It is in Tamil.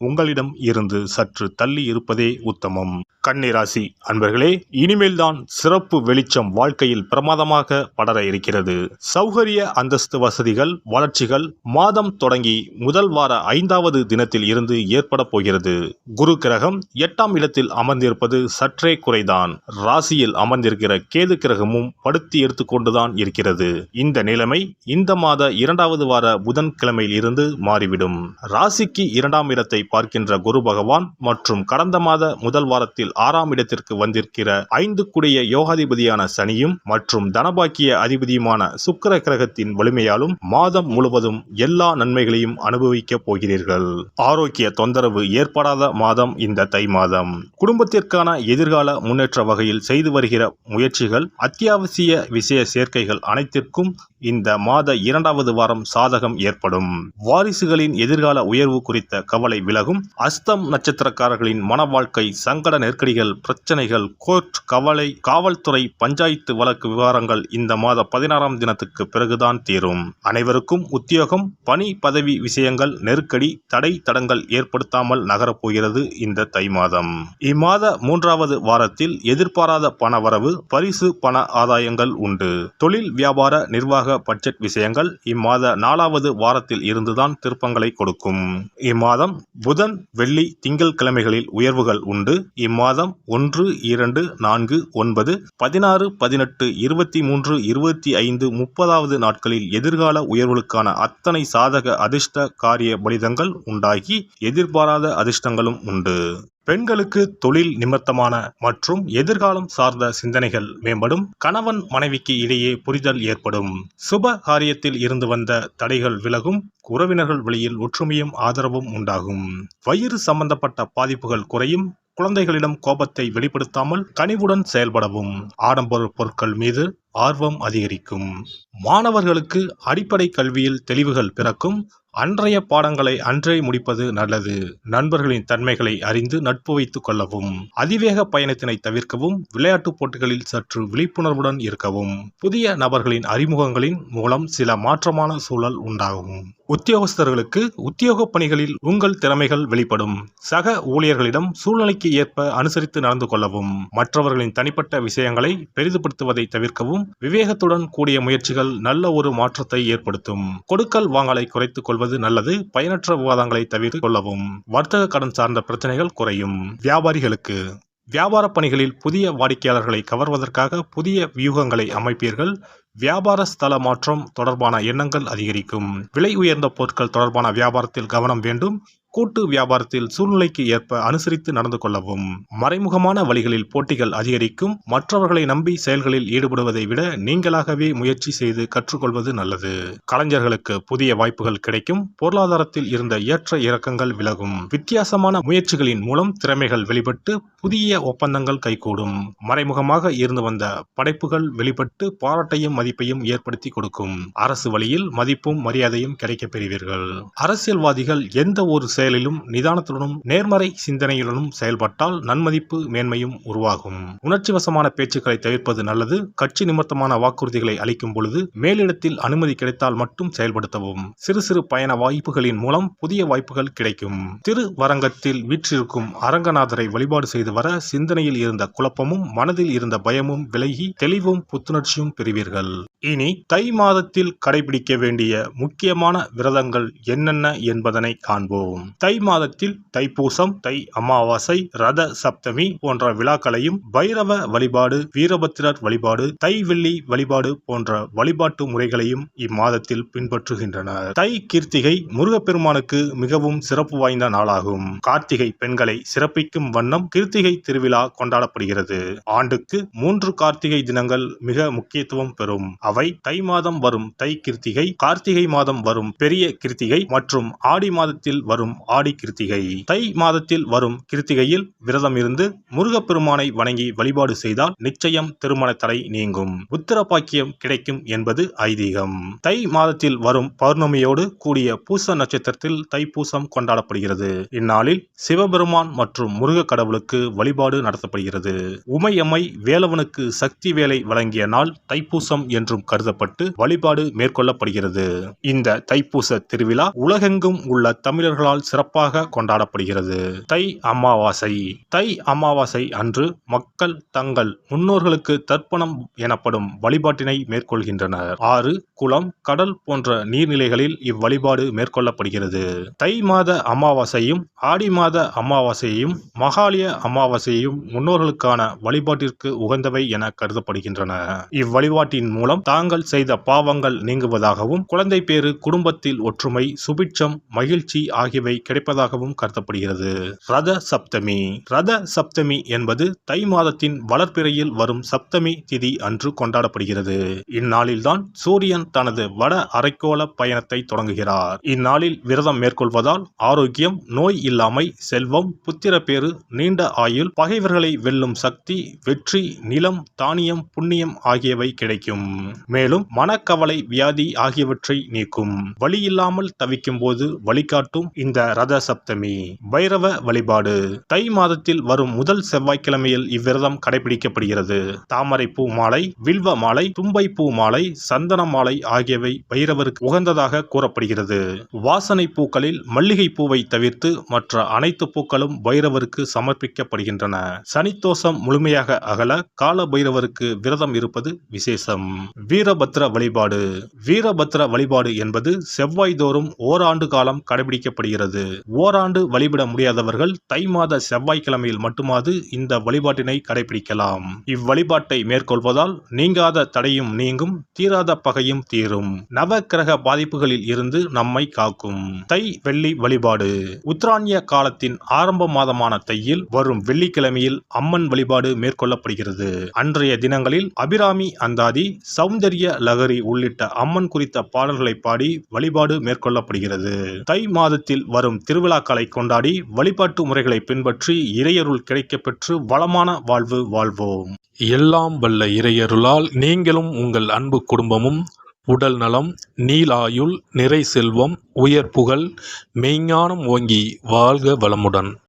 உங்களிடம் இருந்து சற்று தள்ளி இருப்பதே உத்தமம். கன்னிராசி அன்பர்களே இனிமேல்தான் சிறப்பு வெளிச்சம் வாழ்க்கையில் பிரமாதமாக படர இருக்கிறது. சௌகரிய அந்தஸ்து வசதிகள் வளர்ச்சிகள் மாதம் தொடங்கி முதல் வார ஐந்தாவது தினத்தில் இருந்து ஏற்பட போகிறது. குரு கிரகம் எட்டாம் இடத்தில் அமர்ந்திருப்பது சற்றே குறைதான். ராசியில் அமர்ந்திருக்கிற கேது கிரகமும் படுத்தி எடுத்துக்கொண்டுதான் இருக்கிறது. இந்த நிலைமை இந்த மாத இரண்டாவது வார புதன்கிழமையில் இருந்து மாறிவிடும். ராசிக்கு இரண்டாம் இடத்தை பார்க்கின்ற குரு பகவான் மற்றும் கடந்த மாத முதல் வாரத்தில் ஆறாம் இடத்திற்கு வந்திருக்கிற ஐந்து குடைய யோகாதிபதியான சனியும் மற்றும் தனபாக்கிய அதிபதியுமான சுக்கிர கிரகத்தின் வலிமையாலும் மாதம் முழுவதும் எல்லா நன்மைகளையும் அனுபவிக்கப் போகிறீர்கள். ஆரோக்கிய தொந்தரவு ஏற்படாத மாதம் இந்த தை மாதம். குடும்பத்திற்கான எதிர்கால முன்னேற்ற வகையில் செய்து வருகிற முயற்சிகள் அத்தியாவசிய விஷய சேர்க்கைகள் அனைத்திற்கும் இந்த மாத இரண்டாவது வாரம் சாதகம் ஏற்படும். வாரிசுகளின் எதிர்கால உயர்வு குறித்த கவலை விலகும் அஸ்தம் நட்சத்திரக்காரர்களின் மன வாழ்க்கை சங்கட நெருக்கடிகள் பிரச்சனைகள் கோர்ட் கவலை காவல்துறை பஞ்சாயத்து வழக்கு விவகாரங்கள் இந்த மாத பதினாறாம் தினத்துக்கு பிறகுதான் தீரும். அனைவருக்கும் உத்தியோகம் பணி பதவி விஷயங்கள் நெருக்கடி தடை தடங்கள் ஏற்படுத்தாமல் நகரப்போகிறது இந்த தை மாதம். இம்மாத மூன்றாவது வாரத்தில் எதிர்பாராத பணவரவு பரிசு பண ஆதாயங்கள் உண்டு. தொழில் வியாபார நிர்வாக பட்ஜெட் விஷயங்கள் இம்மாத நாலாவது வாரத்தில் இருந்துதான் திருப்பங்களை கொடுக்கும். இம்மாதம் புதன் வெள்ளி திங்கள் கிழமைகளில் உயர்வுகள் உண்டு. இம்மாதம் ஒன்று இரண்டு நான்கு ஒன்பது பதினாறு பதினெட்டு இருபத்தி மூன்று இருபத்தி ஐந்து முப்பதாவது நாட்களில் எதிர்கால உயர்வுகளுக்கான அத்தனை சாதக அதிர்ஷ்ட காரிய பலிதங்கள் உண்டாகி எதிர்பாராத அதிர்ஷ்டங்களும் உண்டு. பெண்களுக்கு தொழில் நிமித்தமான மற்றும் எதிர்காலம் சார்ந்த சிந்தனைகள் மேம்படும். கணவன் மனைவிக்கு இடையே புரிதல் ஏற்படும். சுப காரியத்தில் இருந்து வந்த தடைகள் விலகும். உறவினர்கள் வழியில் ஒற்றுமையும் ஆதரவும் உண்டாகும். வயிறு சம்பந்தப்பட்ட பாதிப்புகள் குறையும். குழந்தைகளிடம் கோபத்தை வெளிப்படுத்தாமல் கனிவுடன் செயல்படவும். ஆடம்பர பொருட்கள் மீது ஆர்வம் அதிகரிக்கும். மாணவர்களுக்கு அடிப்படை கல்வியில் தெளிவுகள் பிறக்கும். அன்றைய பாடங்களை அன்றே முடிப்பது நல்லது. நண்பர்களின் தன்மைகளை அறிந்து நட்பு வைத்துக் கொள்ளவும் அதிவேக பயணத்தினை தவிர்க்கவும் விளையாட்டுப் போட்டிகளில் சற்று விழிப்புணர்வுடன் இருக்கவும் புதிய நபர்களின் அறிமுகங்களின் மூலம் சில மாற்றமான சூழல் உண்டாகும். உத்தியோகஸ்தர்களுக்கு உத்தியோக பணிகளில் உங்கள் திறமைகள் வெளிப்படும். சக ஊழியர்களிடம் சூழ்நிலைக்கு ஏற்ப அனுசரித்து நடந்து கொள்ளவும். மற்றவர்களின் தனிப்பட்ட விஷயங்களை பெரிதுபடுத்துவதை தவிர்க்கவும் விவேகத்துடன் கூடிய முயற்சிகள் நல்ல ஒரு மாற்றத்தை ஏற்படுத்தும். கொடுக்கல் வாங்கலை குறைத்துக் கொள்வது நல்லது பயனற்ற விவாதங்களை தவிர்த்து கொள்ளவும். வர்த்தக கடன் சார்ந்த பிரச்சனைகள் குறையும். வியாபாரிகளுக்கு வியாபார பணிகளில் புதிய வாடிக்கையாளர்களை கவர்வதற்காக புதிய வியூகங்களை அமைப்பீர்கள். வியாபார ஸ்தல மாற்றம் தொடர்பான எண்ணங்கள் அதிகரிக்கும். விலை உயர்ந்த பொருட்கள் தொடர்பான வியாபாரத்தில் கவனம் வேண்டும். கூட்டு வியாபாரத்தில் சூழ்நிலைக்கு ஏற்ப அனுசரித்து நடந்து கொள்ளவும் மறைமுகமான வழிகளில் போட்டிகள் அதிகரிக்கும் மற்றவர்களை நம்பி செயல்களில் ஈடுபடுவதை விட நீங்களாகவே முயற்சி செய்து கற்றுக்கொள்வது நல்லது. கலைஞர்களுக்கு புதிய வாய்ப்புகள் கிடைக்கும் பொருளாதாரத்தில் இருந்த ஏற்ற இறக்கங்கள் விலகும். வித்தியாசமான முயற்சிகளின் மூலம் திறமைகள் வெளிப்பட்டு புதிய ஒப்பந்தங்கள் கைகூடும். மறைமுகமாக இருந்து வந்த படைப்புகள் வெளிப்பட்டு பாராட்டையும் மதிப்பையும் ஏற்படுத்தி கொடுக்கும். அரசு வழியில் மதிப்பும் மரியாதையும் கிடைக்கப் பெறுவீர்கள். அரசியல்வாதிகள் எந்த ஒரு செயலிலும் நிதானத்துடனும் நேர்மறை சிந்தனையுடனும் செயல்பட்டால் நன்மதிப்பு மேன்மையும் உருவாகும். உணர்ச்சி வசமான பேச்சுக்களை தவிர்ப்பது நல்லது. கட்சி நிமித்தமான வாக்குறுதிகளை அளிக்கும் பொழுது மேலிடத்தில் அனுமதி கிடைத்தால் மட்டும் செயல்படுத்தவும். சிறு சிறு பயண வாய்ப்புகளின் மூலம் புதிய வாய்ப்புகள் கிடைக்கும். திரு வரங்கத்தில் வீற்றிருக்கும் அரங்கநாதரை வழிபாடு செய்து வர சிந்தனையில் இருந்த குழப்பமும் மனதில் இருந்த பயமும் விலகி தெளிவும் புத்துணர்ச்சியும் பெறுவீர்கள். இனி தை மாதத்தில் கடைபிடிக்க வேண்டிய முக்கியமான விரதங்கள் என்னென்ன என்பதனை காண்போம். தை மாதத்தில் தைப்பூசம் தை அமாவாசை ரத சப்தமி போன்ற விழாக்களையும் பைரவ வழிபாடு வீரபத்திரர் வழிபாடு தை வெள்ளி வழிபாடு போன்ற வழிபாட்டு முறைகளையும் இம்மாதத்தில் பின்பற்றுகின்றனர். தை கீர்த்திகை முருகப்பெருமானுக்கு மிகவும் சிறப்பு வாய்ந்த நாளாகும். கார்த்திகை பெண்களை சிறப்பிக்கும் வண்ணம் கிருத்திகை திருவிழா கொண்டாடப்படுகிறது. ஆண்டுக்கு மூன்று கார்த்திகை தினங்கள் மிக முக்கியத்துவம் பெறும். அவை தை மாதம் வரும் தை கிருத்திகை கார்த்திகை மாதம் வரும் பெரிய கிருத்திகை மற்றும் ஆடி மாதத்தில் வரும் ஆடி கிருத்திகை. தை மாதத்தில் வரும் கிருத்திகையில் விரதம் இருந்து முருகப்பெருமானை வணங்கி வழிபாடு செய்தால் நிச்சயம் திருமண தடை நீங்கும். உத்தரபாக்கியம் கிடைக்கும் என்பது ஐதீகம். தை மாதத்தில் வரும் பௌர்ணமியோடு கூடிய பூச நட்சத்திரத்தில் தைப்பூசம் கொண்டாடப்படுகிறது. இந்நாளில் சிவபெருமான் மற்றும் முருக கடவுளுக்கு வழிபாடு நடத்தப்படுகிறது. உமையம்மை வேலவனுக்கு சக்தி வேலை வழங்கிய நாள் தைப்பூசம் என்றும் கருதப்பட்டு வழிபாடு மேற்கொள்ளப்படுகிறது. இந்த தைப்பூச திருவிழா உலகெங்கும் உள்ள தமிழர்களால் சிறப்பாக கொண்டாடப்படுகிறது. தை அமாவாசை. தை அமாவாசை அன்று மக்கள் தங்கள் முன்னோர்களுக்கு தர்ப்பணம் எனப்படும் வழிபாட்டினை மேற்கொள்கின்றனர். ஆறு குளம் கடல் போன்ற நீர்நிலைகளில் இவ்வழிபாடு மேற்கொள்ளப்படுகிறது. தை மாத அமாவாசையும் ஆடி மாத அமாவாசையையும் மகாலய அமாவாசையையும் முன்னோர்களுக்கான வழிபாட்டிற்கு உகந்தவை என கருதப்படுகின்றன. இவ்வழிபாட்டின் மூலம் தாங்கள் செய்த பாவங்கள் நீங்குவதாகவும் குழந்தை பேறு குடும்பத்தில் ஒற்றுமை சுபிட்சம் மகிழ்ச்சி ஆகியவை கிடைப்பதாகவும் கருதப்படுகிறது. ரத சப்தமி. ரத சப்தமி என்பது தை மாதத்தின் வளர்ப்பிறையில் வரும் சப்தமி திதி அன்று கொண்டாடப்படுகிறது. இந்நாளில்தான் சூரியன் தனது வட அரைக்கோள பயணத்தை தொடங்குகிறார். இந்நாளில் விரதம் மேற்கொள்வதால் ஆரோக்கியம் நோய் இல்லாமை செல்வம் புத்திரப்பேறு நீண்ட ஆயுள் பகைவர்களை வெல்லும் சக்தி வெற்றி நிலம் தானியம் புண்ணியம் ஆகியவை கிடைக்கும். மேலும் மனக்கவலை வியாதி ஆகியவற்றை நீக்கும். வழியில்லாமல் தவிக்கும் போது வழிகாட்டும் இந்த ரத சப்தமி பைரவ வழிபாடு. தை மாதத்தில் வரும் முதல் செவ்வாய்க்கிழமையில் இவ்விரதம் கடைபிடிக்கப்படுகிறது. தாமரை பூ மாலை வில்வ மாலை தும்பை பூ மாலை சந்தன மாலை ஆகியவை பைரவருக்கு உகந்ததாக கூறப்படுகிறது. வாசனை பூக்களில் மல்லிகை பூவை தவிர்த்து மற்ற அனைத்து பூக்களும் பைரவருக்கு சமர்ப்பிக்கப்படுகின்றன. சனித்தோஷம் முழுமையாக அகல கால பைரவருக்கு விரதம் இருப்பது விசேஷம். வீரபத்ர வழிபாடு. வீரபத்ர வழிபாடு என்பது செவ்வாய் தோறும் ஓராண்டு காலம் கடைபிடிக்கப்படுகிறது. ஓராண்டு வழிபட முடியாதவர்கள் தை மாத செவ்வாய்க்கிழமையில் மட்டுமாது இந்த வழிபாட்டினை கடைபிடிக்கலாம். இவ்வழிபாட்டை மேற்கொள்வதால் நீங்காத தடையும் நீங்கும் தீராத பகையும் தீரும். நவ கிரக பாதிப்புகளில் இருந்து நம்மை காக்கும். தை வெள்ளி வழிபாடு. உத்தராணிய காலத்தின் ஆரம்ப மாதமான தையில் வரும் வெள்ளிக்கிழமையில் அம்மன் வழிபாடு மேற்கொள்ளப்படுகிறது. அன்றைய தினங்களில் அபிராமி அந்தாதி சௌந்தரிய லகரி உள்ளிட்ட அம்மன் குறித்த பாடல்களை பாடி வழிபாடு மேற்கொள்ளப்படுகிறது. தை மாதத்தில் வரும் திருவிழாக்களை கொண்டாடி வழிபாட்டு முறைகளை பின்பற்றி இறையருள் கிடைக்கப்பெற்று வளமான வாழ்வு வாழ்வோம். எல்லாம் வல்ல இறையருளால் நீங்களும் உங்கள் அன்பு குடும்பமும் உடல் நலம் நீலாயுள் நிறை செல்வம் உயர் புகழ் மெய்ஞானம் ஓங்கி வாழ்க வளமுடன்.